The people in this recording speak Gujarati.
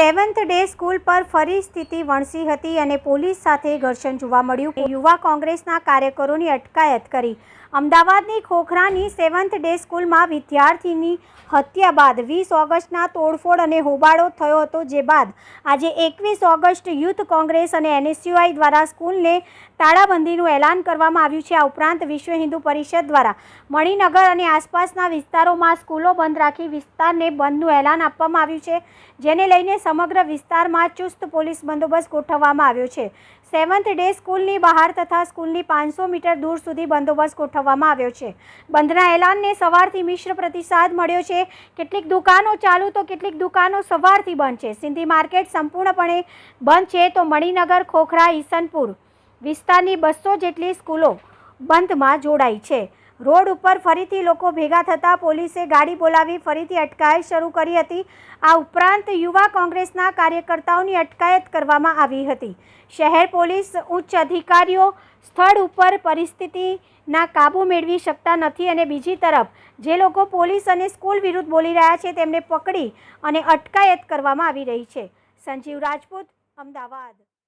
સેવન્થ ડે સ્કૂલ પર ફરી સ્થિતિ વણસી હતી અને પોલીસ સાથે ઘર્ષણ જોવા મળ્યું. યુવા કોંગ્રેસના કાર્યકરોની અટકાયત કરી. અમદાવાદની ખોખરાની સેવન્થ ડે સ્કૂલમાં વિદ્યાર્થીની હત્યા બાદ વીસ ઓગસ્ટના તોડફોડ અને હોબાળો થયો હતો, જે બાદ આજે એકવીસ ઓગસ્ટ યુથ કોંગ્રેસ અને એનએસયુઆઈ દ્વારા સ્કૂલને તાળાબંધીનું એલાન કરવામાં આવ્યું છે. આ ઉપરાંત વિશ્વ હિન્દુ પરિષદ દ્વારા મણિનગર અને આસપાસના વિસ્તારોમાં સ્કૂલો બંધ રાખી વિસ્તારને બંધનું એલાન આપવામાં આવ્યું છે. જેને લઈને સમગ્ર વિસ્તારમાં ચુસ્ત પોલીસ બંદોબસ્ત ગોઠવવામાં આવ્યો છે. સેવન્થ ડે સ્કૂલની બહાર તથા સ્કૂલની પાંચસો મીટર દૂર સુધી બંદોબસ્ત ગોઠવવામાં આવ્યો છે. બંધના એલાનને સવારથી મિશ્ર પ્રતિસાદ મળ્યો છે. કેટલીક દુકાનો ચાલુ તો કેટલીક દુકાનો સવારથી બંધ છે. સિંધી માર્કેટ સંપૂર્ણપણે બંધ છે તો મણિનગર, ખોખરા, ઈસનપુર વિસ્તારની બસો જેટલી સ્કૂલો બંધમાં જોડાઈ છે. રોડ ઉપર ફરીથી લોકો ભેગા થતાં પોલીસે ગાડી બોલાવી ફરીથી અટકાયત શરૂ કરી હતી. આ ઉપરાંત યુવા કોંગ્રેસના કાર્યકર્તાઓની અટકાયત કરવામાં આવી હતી. શહેર પોલીસ ઉચ્ચ અધિકારીઓ સ્થળ ઉપર પરિસ્થિતિના કાબૂ મેળવી શકતા નથી અને બીજી તરફ જે લોકો પોલીસ અને સ્કૂલ વિરુદ્ધ બોલી રહ્યા છે તેમને પકડી અને અટકાયત કરવામાં આવી રહી છે. સંજીવ રાજપૂત, અમદાવાદ.